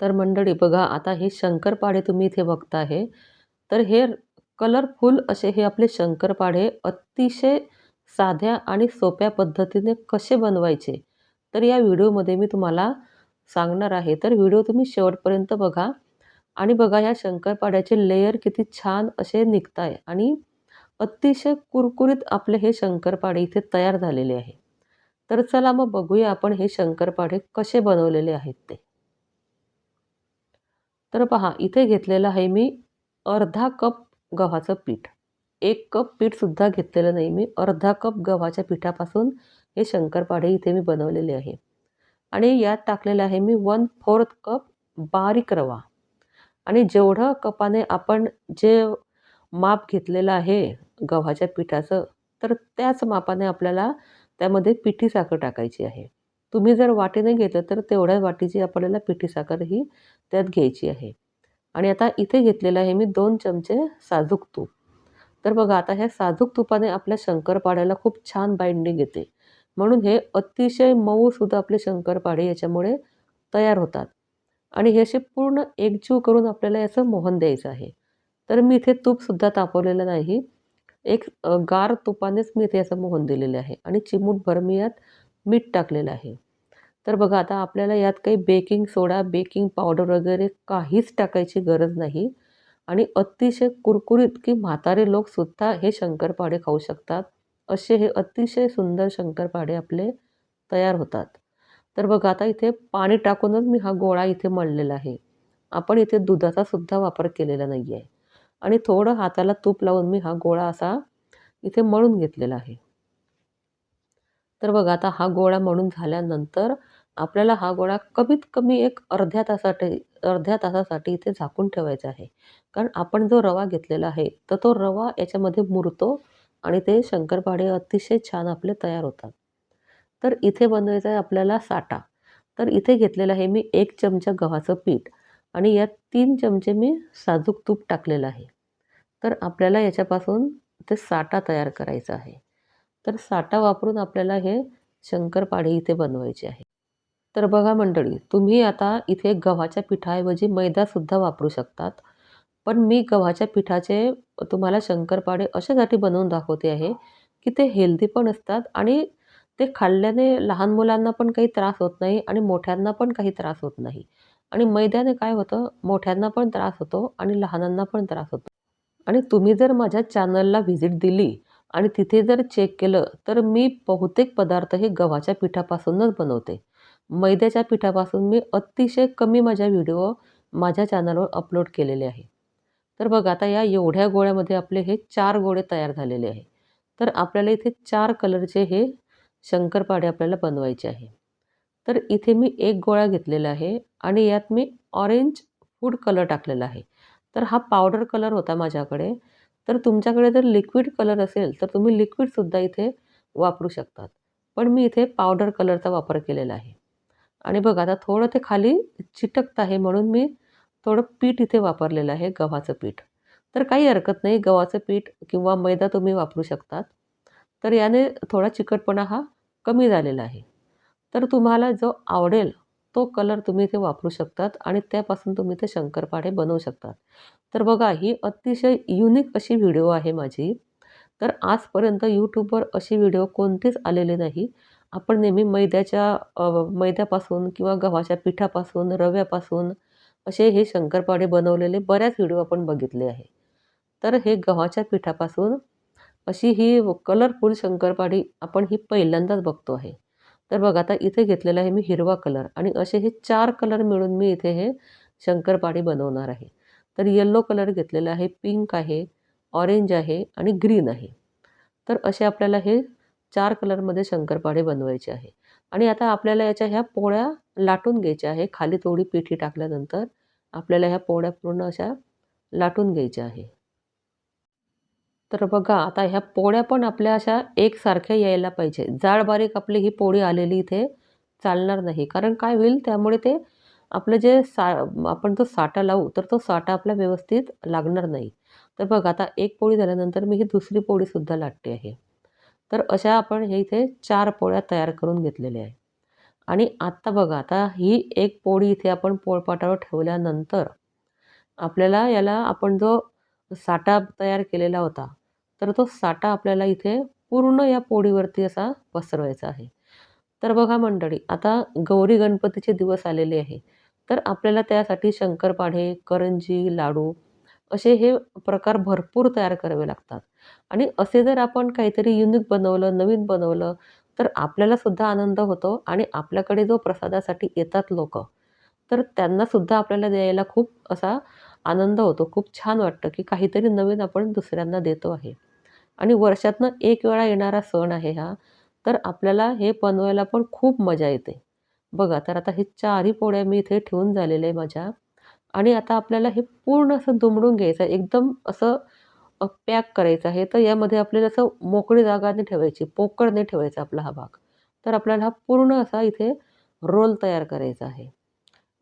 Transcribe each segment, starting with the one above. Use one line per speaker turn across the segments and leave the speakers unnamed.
तर मंडळी बघा आता हे शंकरपाडे तुम्ही इथे बघता आहे तर हे कलरफुल असे हे आपले शंकरपाडे अतिशय साध्या आणि सोप्या पद्धतीने कसे बनवायचे तर या व्हिडिओमध्ये मी तुम्हाला सांगणार आहे. तर व्हिडिओ तुम्ही शेवटपर्यंत बघा आणि बघा या शंकरपाड्याचे लेयर किती छान असे निघत आहे आणि अतिशय कुरकुरीत आपले हे शंकरपाडे इथे तयार झालेले आहे. तर चला मग बघूया आपण हे शंकरपाडे कसे बनवलेले आहेत ते. तर पहा इथे घेतलेलं आहे मी अर्धा कप गव्हाचं पीठ. एक कप पीठसुद्धा घेतलेलं नाही मी. अर्धा कप गव्हाच्या पिठापासून हे शंकरपाडे इथे मी बनवलेले आहे. आणि यात टाकलेलं आहे मी वन फोर्थ कप बारीक रवा. आणि जेवढं कपाने आपण जे माप घेतलेलं आहे गव्हाच्या पिठाचं तर त्याच मापाने आपल्याला त्यामध्ये पिठी साखर टाकायची आहे. तुम्ही जर वाटीने घेतलं तर तेवढ्या वाटीची आपल्याला पिठी साखर ही त्यात घ्यायची आहे. आणि आता इथे घेतलेलं आहे मी दोन चमचे साजूक तूप. तर बघा आता ह्या साजूक तुपाने आपल्या शंकरपाड्याला खूप छान बाइंडिंग येते. म्हणून हे अतिशय मऊसुद्धा आपले शंकरपाडे याच्यामुळे तयार होतात. आणि हे असे पूर्ण एकजीव करून आपल्याला याचं मोहन द्यायचं आहे. तर मी इथे तूपसुद्धा तापवलेलं नाही. एक गार तुपानेच मी इथे याचं मोहन दिलेलं आहे. आणि चिमूटभर मी यात मीठ टाकलेलं आहे. तर बघा आता आपल्याला यात काही बेकिंग सोडा बेकिंग पावडर वगैरे काहीच टाकायची गरज नाही. आणि अतिशय कुरकुरीत की म्हातारे लोकसुद्धा हे शंकरपाडे खाऊ शकतात. असे हे अतिशय सुंदर शंकरपाडे आपले तयार होतात. तर बघा आता इथे पाणी टाकूनच मी हा गोळा इथे मळलेला आहे. आपण इथे दुधाचा सुद्धा वापर केलेला नाही आहे आणि थोडं हाताला तूप लावून मी हा गोळा असा इथे मळून घेतलेला आहे. तर बघा आता हा गोळा म्हणून झाल्यानंतर आपल्याला हा गोळा कमीत कमी एक अर्ध्या तासासाठी अर्ध्या तासासाठी इथे झाकून ठेवायचा आहे. कारण आपण जो रवा घेतलेला आहे तर तो रवा याच्यामध्ये मुरतो आणि ते शंकरपाळे अतिशय छान आपले तयार होतात. तर इथे बनवायचं आहे आपल्याला साठा. तर इथे घेतलेलं आहे मी एक चमचा गव्हाचं पीठ आणि यात तीन चमचे मी साजूक तूप टाकलेलं आहे. तर आपल्याला याच्यापासून ते साठा तयार करायचा आहे. तर साठा वापरून आपल्याला हे शंकरपाळे इथे बनवायचे आहे. तर बघा मंडळी तुम्ही आता इथे गव्हाच्या पिठाऐवजी मैदासुद्धा वापरू शकतात. पण मी गव्हाच्या पिठाचे तुम्हाला शंकरपाळे अशासाठी बनवून दाखवते आहे की ते हेल्दी पण असतात आणि ते खाल्ल्याने लहान मुलांना पण काही त्रास होत नाही आणि मोठ्यांना पण काही त्रास होत नाही. आणि मैद्याने काय होतं मोठ्यांना पण त्रास होतो आणि लहानांना पण त्रास होतो. आणि तुम्ही जर माझ्या चॅनलला व्हिजिट दिली आणि तिथे जर चेक केलं तर मी बहुतेक पदार्थ हे गव्हाच्या पिठापासूनच बनवते. मैद्याच्या पिठापासून मी अतिशय कमी माझ्या व्हिडिओ माझ्या चॅनलवर अपलोड केलेले आहे. तर बघा आता या एवढ्या गोळ्यामध्ये आपले हे चार गोळे तयार झालेले आहे. तर आपल्याला इथे चार कलरचे हे शंकरपाळे आपल्याला बनवायचे आहे. तर इथे मी एक गोळा घेतलेला आहे आणि यात मी ऑरेंज फूड कलर टाकलेला आहे. तर हा पावडर कलर होता माझ्याकडे. तर तुमच्याकडे जर लिक्विड कलर असेल तर तुम्ही लिक्विडसुद्धा इथे वापरू शकतात. पण मी इथे पावडर कलरचा वापर केलेला आहे. आणि बघा आता थोडं ते खाली चिटकत आहे म्हणून मी थोडं पीठ इथे वापरलेलं आहे गव्हाचं पीठ. तर काही हरकत नाही गव्हाचं पीठ किंवा मैदा तुम्ही वापरू शकतात. तर याने थोडा चिकटपणा हा कमी झालेला आहे. तर तुम्हाला जो आवडेल तो कलर तुम्ही इथे वापरू शकतात आणि त्यापासून तुम्ही ते शंकरपाडे बनवू शकतात. तर बघा ही अतिशय युनिक अशी व्हिडिओ आहे माझी. तर आजपर्यंत यूट्यूबवर अशी व्हिडिओ कोणतीच आलेली नाही. आपण नेहमी मैद्याच्या मैद्यापासून किंवा गव्हाच्या पिठापासून रव्यापासून असे हे शंकरपाळे बनवलेले बऱ्याच व्हिडिओ आपण बघितले आहे. तर हे गव्हाच्या पिठापासून अशी ही कलरफुल शंकरपाळी आपण ही पहिल्यांदाच बघतो आहे. तर बघा आता इथे घेतलेला आहे मी हिरवा कलर आणि असे हे चार कलर मिळून मी इथे हे शंकरपाळी बनवणार आहे. तर येल्लो कलर घेतलेला आहे पिंक आहे ऑरेंज आहे आणि ग्रीन आहे. तर असे आपल्याला हे चार कलरमध्ये शंकरपाळे बनवायचे आहे. आणि आता आपल्याला याच्या ह्या पोळ्या लाटून घ्यायच्या आहे. खाली थोडी पिठी टाकल्यानंतर आपल्याला ह्या पोळ्या पूर्ण अशा लाटून घ्यायच्या आहे. तर बघा आता ह्या पोळ्या पण आपल्या अशा एकसारख्या यायला पाहिजे. जाड बारीक आपली ही पोळी आलेली इथे चालणार नाही. कारण काय होईल? त्यामुळे ते आपलं जे सा आपण जो साठा लावू तर तो साठा आपला व्यवस्थित लागणार नाही. तर बघा आता एक पोळी झाल्यानंतर मी ही दुसरी पोळीसुद्धा लाटते आहे. तर अशा आपण हे इथे चार पोळ्या तयार करून घेतलेल्या आहे. आणि आत्ता बघा आता ही एक पोळी इथे आपण पोळपाटावर ठेवल्यानंतर आपल्याला याला आपण जो साठा तयार केलेला होता तर तो साठा आपल्याला इथे पूर्ण या पोळीवरती असा पसरवायचा आहे. तर बघा मंडळी आता गौरी गणपतीचे दिवस आलेले आहे. तर आपल्याला त्यासाठी शंकरपाढे करंजी लाडू असे हे प्रकार भरपूर तयार करावे लागतात. आणि असे जर आपण काहीतरी युनिक बनवलं नवीन बनवलं तर आपल्यालासुद्धा आनंद होतो आणि आपल्याकडे जो प्रसादासाठी येतात लोक तर त्यांनासुद्धा आपल्याला द्यायला खूप असा आनंद होतो. खूप छान वाटतं की काहीतरी नवीन आपण दुसऱ्यांना देतो आहे. आणि वर्षातनं एक वेळा येणारा सण आहे हा तर आपल्याला हे बनवायला पण खूप मजा येते. बघा तर आता हे चारही पोळ्या मी इथे ठेवून झालेले आहे माझ्या. आणि आता आपल्याला हे पूर्ण असं दुमडून घ्यायचं आहे. एकदम असं पॅक करायचं आहे. तर यामध्ये आपल्याला असं मोकळी जागा नाही ठेवायची. पोकळ नाही ठेवायचा आपला हा भाग. तर आपल्याला हा पूर्ण असा इथे रोल तयार करायचा आहे.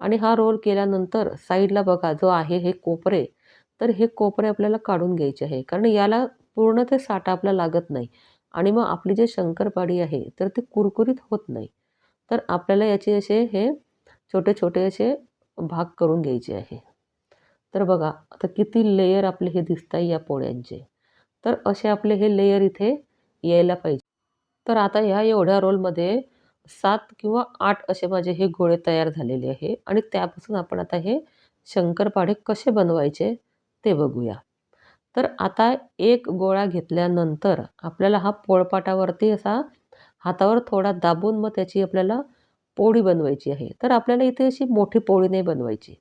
आणि हा रोल केल्यानंतर साईडला बघा जो आहे हे कोपरे. तर हे कोपरे आपल्याला काढून घ्यायचे आहे. कारण याला पूर्ण ते साठा आपला लागत नाही. आणि मग आपली जे शंकरपाडी आहे तर ते कुरकुरीत होत नाही. तर आपल्याला याचे असे हे छोटे छोटे असे भाग करून घ्यायचे आहे. तर बघा आता किती लेयर आपले हे दिसत आहे या पोळ्यांचे. तर असे आपले हे लेयर इथे यायला पाहिजे. तर आता ह्या एवढ्या रोलमध्ये सात किंवा आठ असे माझे हे गोळे तयार झालेले आहे आणि त्यापासून आपण आता हे शंकरपाडे कसे बनवायचे ते बघूया. तर आता एक गोळा घेतल्यानंतर आपल्याला हा पोळपाटावरती असा हातावर थोडा दाबून मग त्याची आपल्याला पोळी बनवायची आहे. तर आपल्याला इथे अशी मोठी पोळी नाही बनवायची.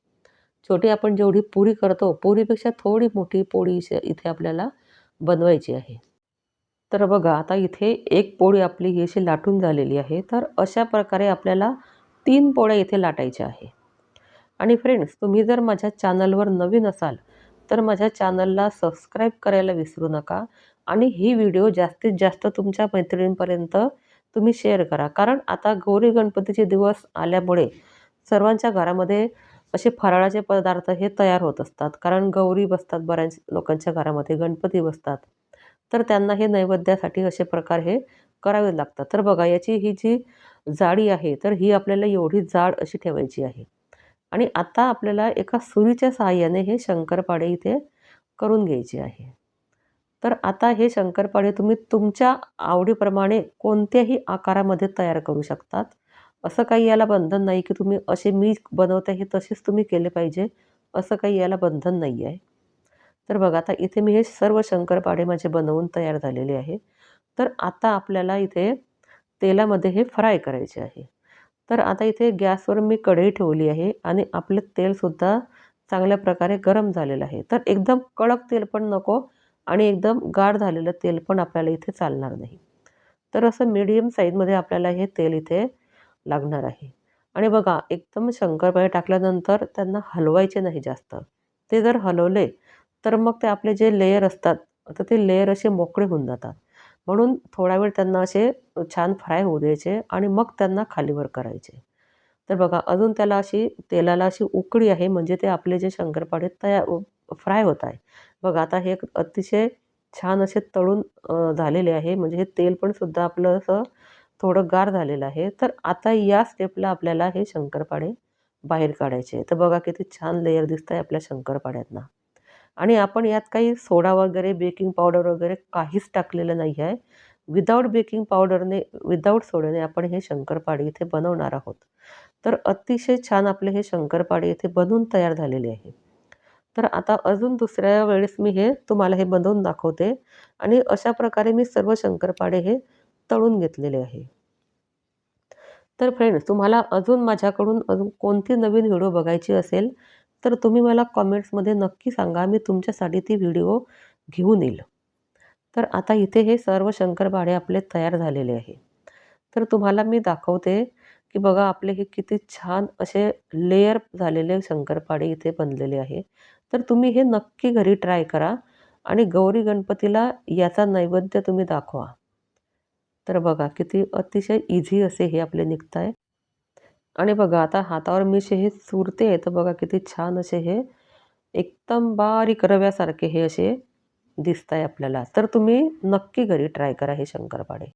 छोटी आपण जेवढी पुरी करतो पुरीपेक्षा थोडी मोठी पोळी इथे आपल्याला बनवायची आहे. तर बघा आता इथे एक पोळी आपली ही अशी लाटून झालेली आहे. तर अशा प्रकारे आपल्याला तीन पोळ्या इथे लाटायच्या आहे. आणि फ्रेंड्स तुम्ही जर माझ्या चॅनलवर नवीन असाल तर माझ्या चॅनलला सबस्क्राईब करायला विसरू नका. आणि ही व्हिडिओ जास्तीत जास्त तुमच्या मैत्रिणींपर्यंत तुम्ही शेअर करा. कारण आता गौरी गणपतीचे दिवस आल्यामुळे सर्वांच्या घरामध्ये असे फराळाचे पदार्थ हे तयार होत असतात. कारण गौरी बसतात बऱ्याच लोकांच्या घरामध्ये गणपती बसतात. तर त्यांना हे नैवेद्यासाठी असे प्रकार हे करावे लागतात. तर बघा याची ही जी जाडी आहे तर ही आपल्याला एवढी जाड अशी ठेवायची आहे. आणि आता आपल्याला एका सुरीच्या सहाय्याने हे शंकरपाडे इथे करून घ्यायचे आहे. तर आता हे शंकरपाळे तुम्ही तुमच्या आवडीप्रमाणे कोणत्याही आकारामध्ये तयार करू शकतात. असं काही याला बंधन नाही की तुम्ही असे मी बनवते हे तसेच तुम्ही केले पाहिजे. असं काही याला बंधन नाही आहे. तर बघा आता इथे मी हे सर्व शंकरपाळे माझे बनवून तयार झालेले आहे. तर आता आपल्याला इथे तेलामध्ये हे फ्राय करायचे आहे. तर आता इथे गॅसवर मी कढई ठेवली आहे आणि आपले तेलसुद्धा चांगल्या प्रकारे गरम झालेलं आहे. तर एकदम कडक तेल पण नको. आणि एकदम गाढ झालेलं तेल पण आपल्याला इथे चालणार नाही. तर असं मीडियम साईजमध्ये आपल्याला हे तेल इथे लागणार आहे. आणि बघा एकदम शंकरपाळे टाकल्यानंतर त्यांना हलवायचे नाही जास्त. ते जर हलवले तर मग ते आपले जे लेयर असतात तर ते लेयर असे मोकळे होऊन जातात. म्हणून थोडा वेळ त्यांना असे छान फ्राय होऊ द्यायचे आणि मग त्यांना खालीवर करायचे. तर बघा अजून त्याला अशी तेलाला अशी उकळी आहे म्हणजे ते आपले जे शंकरपाळे तयार फ्राय होत आहे बघा आता हे अतिशय छान असे तळून झालेले आहे. म्हणजे हे तेल पण सुद्धा आपलं असं थोडं गार झालेलं आहे. तर आता या स्टेपला आपल्याला हे शंकरपाळे बाहेर काढायचे तर बघा किती छान लेयर दिसत आहे आपल्या शंकरपाड्यांना आणि आपण यात काही सोडा वगैरे बेकिंग पावडर वगैरे काहीच टाकलेलं नाही आहे. विदाऊट बेकिंग पावडरने विदाऊट सोड्याने आपण हे शंकरपाळे इथे बनवणार आहोत. तर अतिशय छान आपले हे शंकरपाळे इथे बनवून तयार झालेले आहे. तर आता अजून दुसऱ्या वेळेस मी हे तुम्हाला हे बनवून दाखवते. आणि अशा प्रकारे मी सर्व शंकरपाळे हे तळून घेतलेले आहे. तर फ्रेंड्स तुम्हाला अजून माझ्याकडून अजून कोणती नवीन व्हिडिओ बघायची असेल तर तुम्ही मला कॉमेंट्समध्ये नक्की सांगा. मी तुमच्यासाठी ती व्हिडिओ घेऊन येईल. तर आता इथे हे सर्व शंकरपाळे आपले तयार झालेले आहे. तर तुम्हाला मी दाखवते की बघा आपले हे किती छान असे लेयर झालेले शंकरपाळे इथे बनलेले आहे. तर तुम्ही हे नक्की घरी ट्राय करा आणि गौरी गणपतीला याचा नैवेद्य तुम्ही दाखवा. तर बघा किती अतिशय इझी असे हे आपले निघत आहे आणि बघा आता हातावर मी असे हे चुरते आहे तर बघा किती छान असे हे एकदम बारीक रव्यासारखे हे असे दिसत आहे आपल्याला. तर तुम्ही नक्की घरी ट्राय करा हे शंकरपाडे